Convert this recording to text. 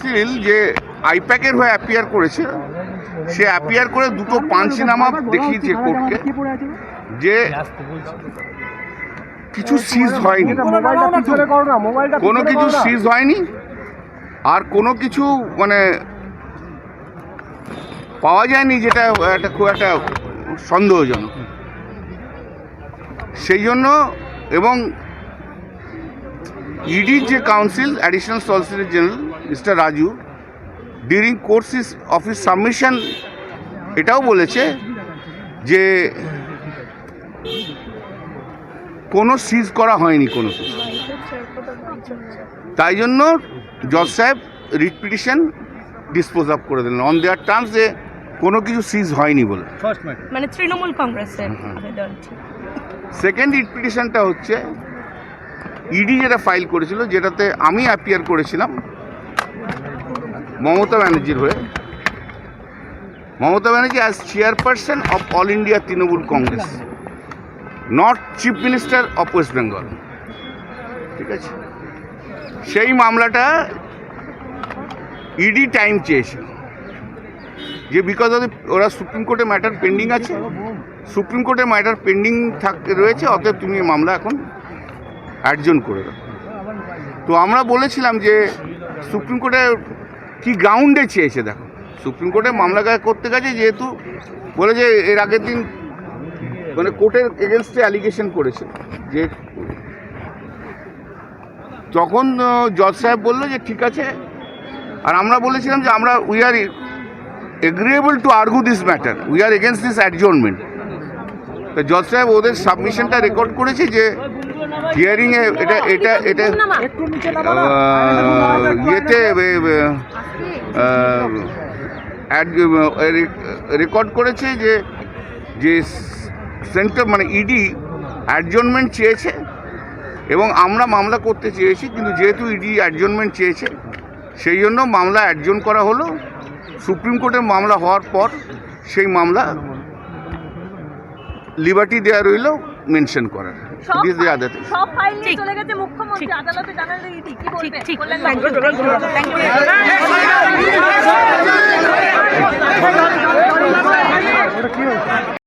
Seal যে আইপ্যাকের হয়ে appear করেছে, সে অ্যাপিয়ার করে দুটো পাঞ্চিনামা দেখিয়েছে কোর্টকে, যে কিছু সিজ হয়নি। কোনো কিছু সিজ হয়নি, আর কোনো কিছু মানে পাওয়া যায়নি যেটা একটা খুব একটা সন্দেহজনক। সেই জন্য এবং ইডির যে counsel additional solicitor general mister Raju during course of his submission এটাও বলেছে যে কোনো সিজ করা হয়নি কোনো কিছু। তাই জন্য জজ সাহেব রিট পিটিশন ডিসপোজ অফ করে দিলেন। অন দেয়ার টার্মস যে কোনো কিছু সিজ হয়নি বলে। মানে তৃণমূল কংগ্রেসের সেকেন্ড রিট পিটিশনটা হচ্ছে ইডি যেটা ফাইল করেছিল, যেটাতে আমি অ্যাপিয়ার করেছিলাম, মমতা ব্যানার্জির হয়ে। Mamata Banerjee as chairperson of all India Trinamool Congress not chief minister of West Bengal ঠিক আছে? সেই মামলাটা ইডি টাইম চেয়েছিল। যে বিকজ অফ ওরা সুপ্রিম কোর্টে ম্যাটার পেন্ডিং আছে। সুপ্রিম কোর্টে ম্যাটার পেন্ডিং থাক, রয়েছে, অতএব তুমি মামলা এখন অ্যাডজন করে তো আমরা বলেছিলাম যে সুপ্রিম কোর্টে কি গ্রাউন্ডে চেয়েছে দেখো। সুপ্রিম কোর্টে মামলা করতে গেছে যেহেতু বলে যে এর আগের দিন মানে কোর্টের এগেনস্টে অ্যালিগেশন করেছে যে তখন জজ সাহেব বলল যে ঠিক আছে। আর আমরা বলেছিলাম যে আমরা we are agreeable to argue this matter we are against this adjournment তো জজ সাহেব ওদের সাবমিশনটা রেকর্ড করেছে যে হিয়ারিংয়ে এটা এটা এটা আহ, ইয়েতে রেকর্ড করেছে যে যে সেন্টার মানে ইডি অ্যাডজনমেন্ট চেয়েছে এবং আমরা মামলা করতে চেয়েছি কিন্তু যেহেতু ইডি অ্যাডজনমেন্ট চেয়েছে সেই জন্য মামলা অ্যাডজন করা হলো। সুপ্রিম কোর্টের মামলা হওয়ার পর সেই মামলা লিবার্টি দেওয়া রইল মেনশন করার। সব দিস দি সব ফাইল নিয়ে চলে গেছে মুখ্যমন্ত্রী। আদালতে জানালে ইডি। কি ঠিক বলবেন বললেন থ্যাংক ইউ